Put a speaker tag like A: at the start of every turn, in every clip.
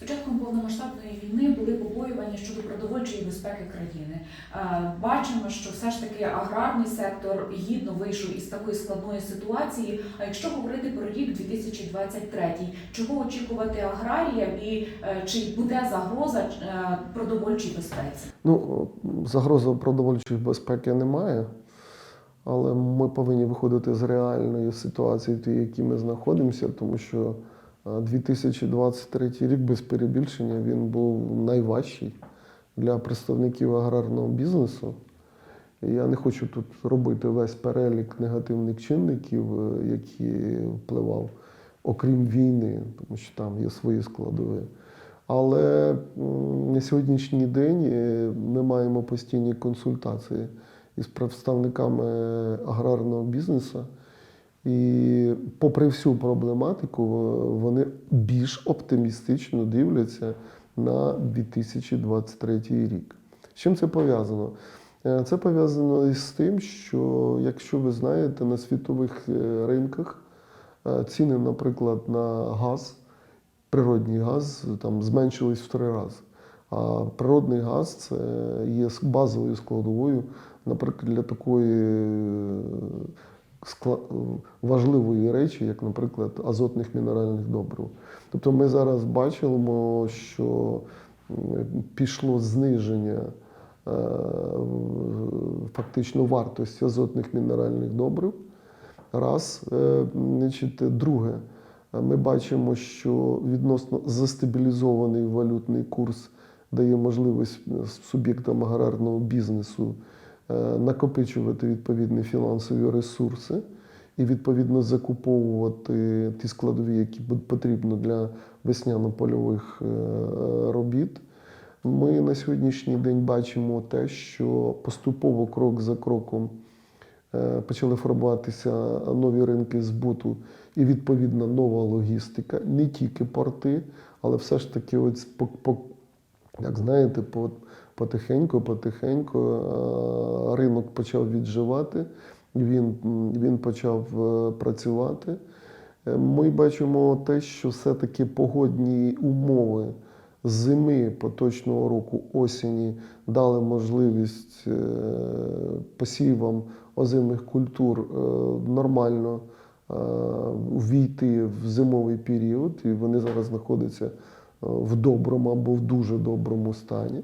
A: початком повномасштабної війни були побоювання щодо продовольчої безпеки країни. Бачимо, що все ж таки аграрний сектор гідно вийшов із такої складної ситуації. А якщо говорити про рік 2023, чого очікувати аграріям і е, чи буде загроза е, продовольчій безпеці?
B: Ну, загрози продовольчої безпеки немає, але ми повинні виходити з реальної ситуації, в якій ми знаходимося, тому що 2023 рік без перебільшення він був найважчий для представників аграрного бізнесу. Я не хочу тут робити весь перелік негативних чинників, е, які впливав, окрім війни, тому що там є свої складові. Але на сьогоднішній день е, ми маємо постійні консультації із представниками аграрного бізнесу. І попри всю проблематику, е, вони більш оптимістично дивляться на 2023 рік. З чим це пов'язано? Е, Це пов'язано із тим, що якщо ви знаєте, на світових е, ринках ціни, наприклад, на газ, природній газ там зменшились в три рази. А природний газ це є базовою складовою, наприклад, для такої важливої речі, як, наприклад, азотних мінеральних добрив. Тобто ми зараз бачимо, що пішло зниження е, фактично вартості азотних мінеральних добрив. Раз. Е, Значить, друге, ми бачимо, що відносно застабілізований валютний курс дає можливість е, суб'єктам аграрного бізнесу накопичувати відповідні фінансові ресурси і відповідно закуповувати ті складові, які потрібно для весняно-польових е, робіт. Ми на сьогоднішній день бачимо те, що поступово крок за кроком е, почали формуватися нові ринки збуту і відповідно нова логістика, не тільки порти, але все ж таки, ось по, по, як знаєте, по, потихеньку, потихеньку е, ринок почав відживати, він, він почав е, працювати. Е, Ми бачимо те, що все-таки погодні умови зими поточного року осені дали можливість посівам озимих культур нормально ввійти в зимовий період, і вони зараз знаходяться в доброму або в дуже доброму стані.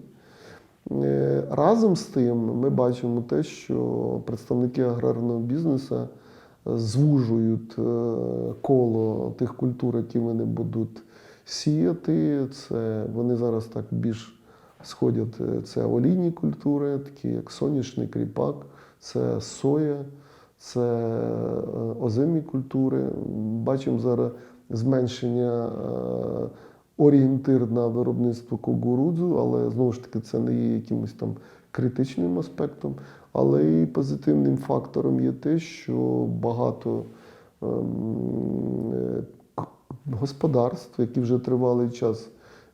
B: Е, Разом з тим ми бачимо те, що представники аграрного бізнесу е, звужують е, коло тих культур, які вони будуть сіяти. Це вони зараз так більш сходять. Це олійні культури, такі як соняшник, ріпак, це соя, це озимі культури. Бачимо зараз зменшення орієнтир на виробництво кукурудзу, але знову ж таки це не є якимось там критичним аспектом. Але і позитивним фактором є те, що багато ем, е, господарств, які вже тривалий час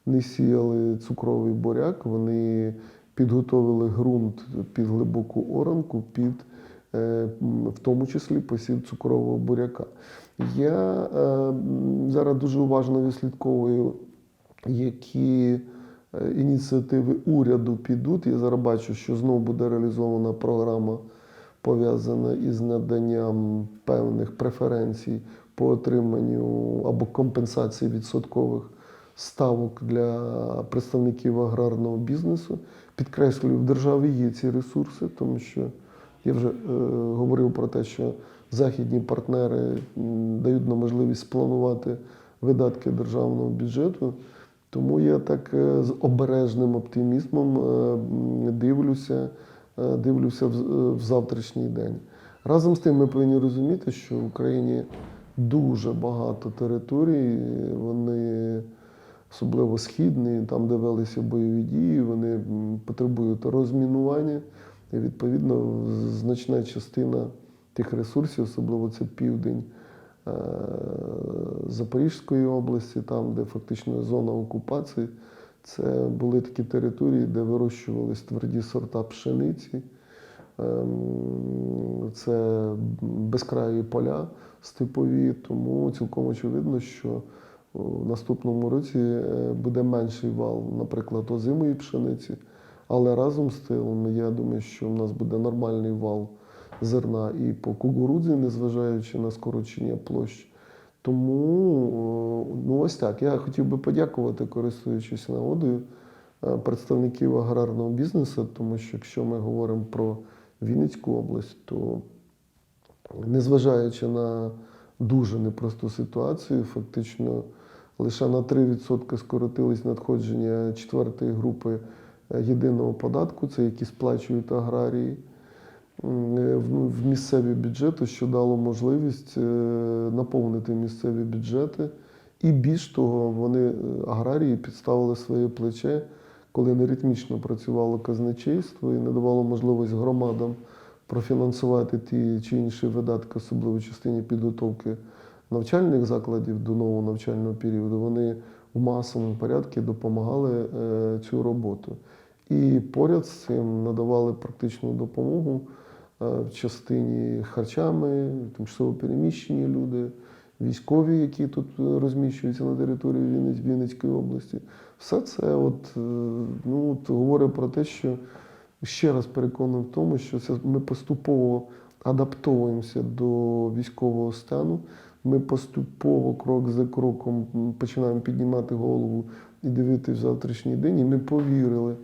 B: не сіяли цукровий буряк, вони підготовили ґрунт під глибоку оранку, під е, в тому числі посів цукрового буряка. Я е, зараз дуже уважно відслідковую, які е, ініціативи уряду підуть. Я зараз бачу, що знову буде реалізована програма, пов'язана із наданням певних преференцій по отриманню або компенсації відсоткових ставок для представників аграрного бізнесу. Підкреслюю, в державі є ці ресурси, тому що я вже е, говорив про те, що західні партнери дають нам можливість спланувати видатки державного бюджету. Тому я так е, з обережним оптимізмом е, дивлюся, е, дивлюся в, завтрашній день. Разом з тим, ми повинні розуміти, що в Україні дуже багато територій, вони особливо східні, там, де велися бойові дії, вони потребують розмінування. І відповідно значна частина тих ресурсів, особливо це південь Запорізької області, там, де фактично зона окупації, це були такі території, де вирощувались тверді сорта пшениці. Ем, Це безкраї поля степові, тому цілком очевидно, що в наступному році е, буде менший вал, наприклад, озимої пшениці. Але разом з тим, я думаю, що в нас буде нормальний вал зерна і по кукурудзі, незважаючи на скорочення площ. Тому ну ось так. Я хотів би подякувати, користуючись нагодою, е, представників аграрного бізнесу, тому що якщо ми говоримо про Вінницьку область, то незважаючи на дуже непросту ситуацію, фактично лише на 3% скоротились надходження четвертої групи е, єдиного податку, це які сплачують аграрії е, в в місцеві бюджети, що дало можливість е, наповнити місцеві бюджети. І більш того, вони е, аграрії підставили своє плече, коли неритмічно працювало казначейство і не давало можливість громадам профінансувати ті чи інші видатки, особливо в частині підготовки навчальних закладів до нового навчального періоду. Вони в масовому порядку допомагали е, цю роботу. І поряд з цим надавали практичну допомогу е, в частині харчами, тимчасово переміщені люди, військові, які тут е, розміщуються на території Вінниць, Вінницької області. Все це от, е, ну, от говорить про те, що ще раз переконаний в тому, що це ми поступово адаптовуємося до військового стану. Ми поступово, крок за кроком, починаємо піднімати голову і дивитися в завтрашній день. І ми повірили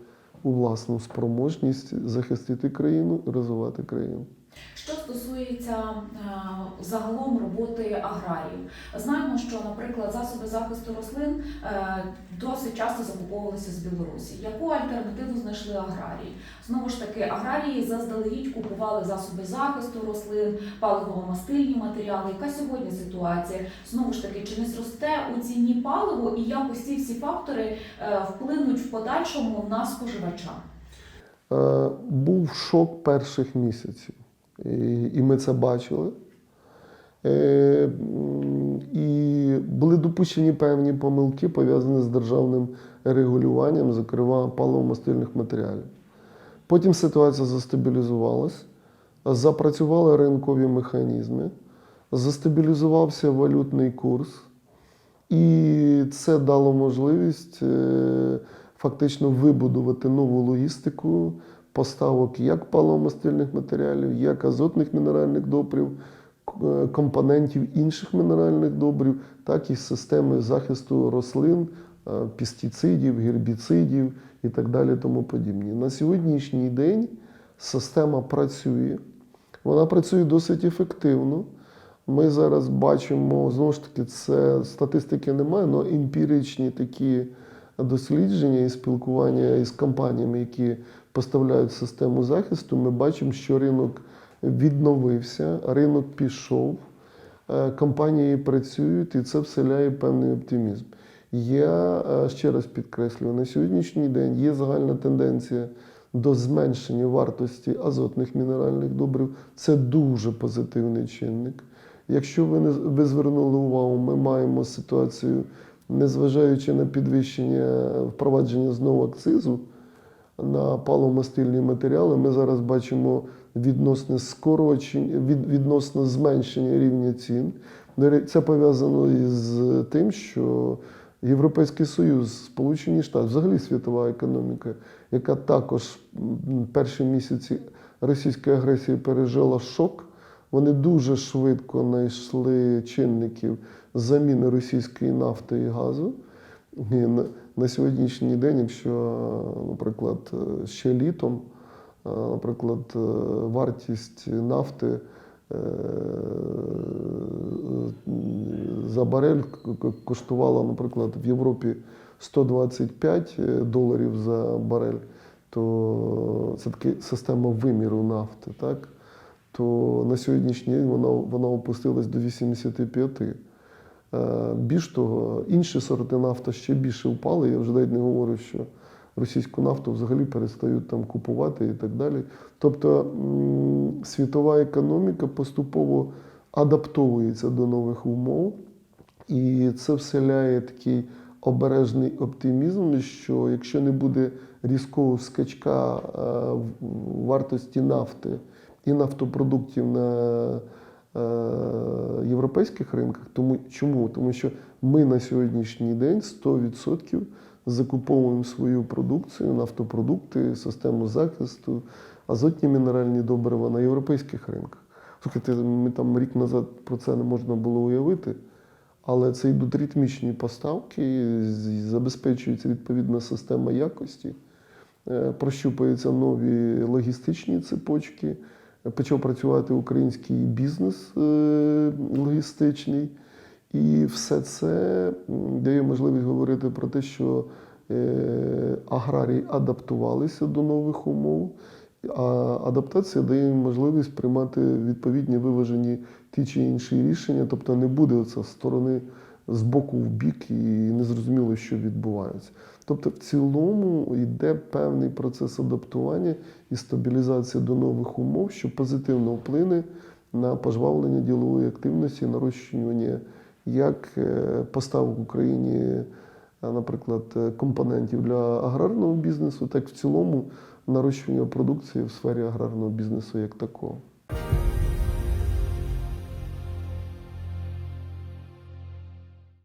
B: у власну спроможність захистити країну розвивати країну.
A: Що стосується е, загалом роботи аграріїв, знаємо, що, наприклад, засоби захисту рослин е, досить часто закуповувалися з Білорусі. Яку альтернативу знайшли аграрії? Знову ж таки, аграрії заздалегідь купували засоби захисту рослин, паливо-мастильні матеріали. Яка сьогодні ситуація? Знову ж таки, чи не зросте у ціні паливо і якось ці всі фактори е, вплинуть в подальшому на споживача?
B: Був шок перших місяців, і, ми це бачили. Е, І були допущені певні помилки, пов'язані з державним регулюванням, зокрема паливо-мастильних матеріалів. Потім ситуація застабілізувалась, запрацювали ринкові механізми, застабілізувався валютний курс, і це дало можливість е, фактично вибудувати нову логістику поставок як паливомастильних матеріалів, як азотних мінеральних добрив, е, компонентів інших мінеральних добрив, так і системи захисту рослин, е, пестицидів, гербіцидів і так далі. Тому подібні. На сьогоднішній день система працює, вона працює досить ефективно. Ми зараз бачимо, знову ж таки, це статистики немає, але емпіричні такі дослідження і спілкування із компаніями, які поставляють систему захисту, ми бачимо, що ринок відновився, ринок пішов, е, компанії працюють, і це вселяє певний оптимізм. Я е, ще раз підкреслюю, на сьогоднішній день є загальна тенденція до зменшення вартості азотних мінеральних добрив. Це дуже позитивний чинник. Якщо ви не ви звернули увагу, ми маємо ситуацію, незважаючи на підвищення впровадження знову акцизу на паливомастильні матеріали, ми зараз бачимо відносне скорочення, від, відносно зменшення рівня цін. Це пов'язано із тим, що Європейський Союз, Сполучені Штати, взагалі світова економіка, яка також перші місяці російської агресії пережила шок. Вони дуже швидко знайшли чинників заміни російської нафти і газу. І на, сьогоднішній день, якщо, наприклад, ще літом, е, наприклад, е, вартість нафти е, за барель коштувала, наприклад, в Європі 125 доларів за барель, то це така система виміру нафти, так? То на сьогоднішній день вона, вона опустилась до 85. Е, Більш того, інші сорти нафти ще більше впали. Я вже навіть не говорю, що російську нафту взагалі перестають там купувати і так далі. Тобто світова економіка поступово адаптовується до нових умов, і це вселяє такий обережний оптимізм, що якщо не буде різкого скачка е, вартості нафти і нафтопродуктів на е, європейських ринках. Тому чому? Тому що ми на сьогоднішній день 100% закуповуємо свою продукцію, нафтопродукти, систему захисту, азотні мінеральні добрива на європейських ринках. Слухайте, ми там рік назад про це не можна було уявити. Але це йдуть ритмічні поставки, забезпечується відповідна система якості, е, прощупуються нові логістичні цепочки, почав працювати український бізнес е, логістичний. І все це дає можливість говорити про те, що е, аграрії адаптувалися до нових умов, а адаптація дає їм можливість приймати відповідні виважені ті чи інші рішення, тобто не буде оце сторони з боку в бік і незрозуміло, що відбувається. Тобто, в цілому йде певний процес адаптування і стабілізація до нових умов, що позитивно вплине на пожвавлення ділової активності, нарощування як е, поставок Україні, е, наприклад, е, компонентів для аграрного бізнесу, так і в цілому нарощування продукції в сфері аграрного бізнесу як такого.